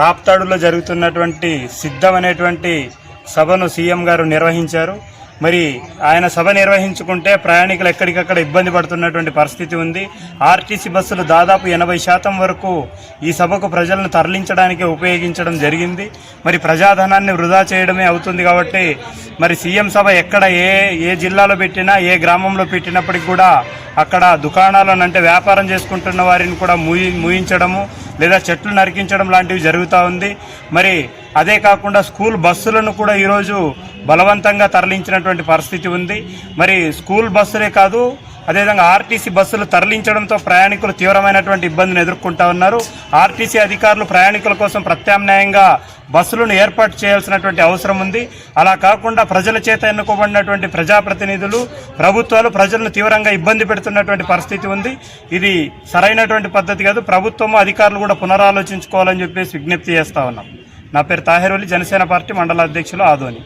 రాప్తాడులో జరుగుతున్నటువంటి సిద్ధం అనేటువంటి సభను సీఎం గారు నిర్వహించారు. మరి ఆయన సభ నిర్వహించుకుంటే ప్రయాణికులు ఎక్కడికక్కడ ఇబ్బంది పడుతున్నటువంటి పరిస్థితి ఉంది. ఆర్టీసీ బస్సులు దాదాపు ఎనభై శాతం వరకు ఈ సభకు ప్రజలను తరలించడానికి ఉపయోగించడం జరిగింది. మరి ప్రజాధనాన్ని వృధా చేయడమే అవుతుంది కాబట్టి మరి సీఎం సభ ఎక్కడ ఏ ఏ జిల్లాలో పెట్టినా ఏ గ్రామంలో పెట్టినప్పటికి కూడా అక్కడ దుకాణాలను అంటే వ్యాపారం చేసుకుంటున్న వారిని కూడా మూయి మూయించడము లేదా చెట్లు నరికించడం లాంటివి జరుగుతూ ఉంది. మరి అదే కాకుండా స్కూల్ బస్సులను కూడా ఈరోజు బలవంతంగా తరలించినటువంటి పరిస్థితి ఉంది. మరి స్కూల్ బస్సులే కాదు అదేవిధంగా ఆర్టీసీ బస్సులు తరలించడంతో ప్రయాణికులు తీవ్రమైనటువంటి ఇబ్బందిని ఎదుర్కొంటా ఉన్నారు. ఆర్టీసీ అధికారులు ప్రయాణికుల కోసం ప్రత్యామ్నాయంగా బస్సులను ఏర్పాటు చేయాల్సినటువంటి అవసరం ఉంది. అలా కాకుండా ప్రజల చేత ఎన్నుకోబడినటువంటి ప్రజాప్రతినిధులు ప్రభుత్వాలు ప్రజలను తీవ్రంగా ఇబ్బంది పెడుతున్నటువంటి పరిస్థితి ఉంది. ఇది సరైనటువంటి పద్ధతి కాదు. ప్రభుత్వము అధికారులు కూడా పునరాలోచించుకోవాలని చెప్పేసి విజ్ఞప్తి చేస్తా ఉన్నాం. నా పేరు తాహిర్ జనసేన పార్టీ మండల అధ్యక్షులు ఆదోని.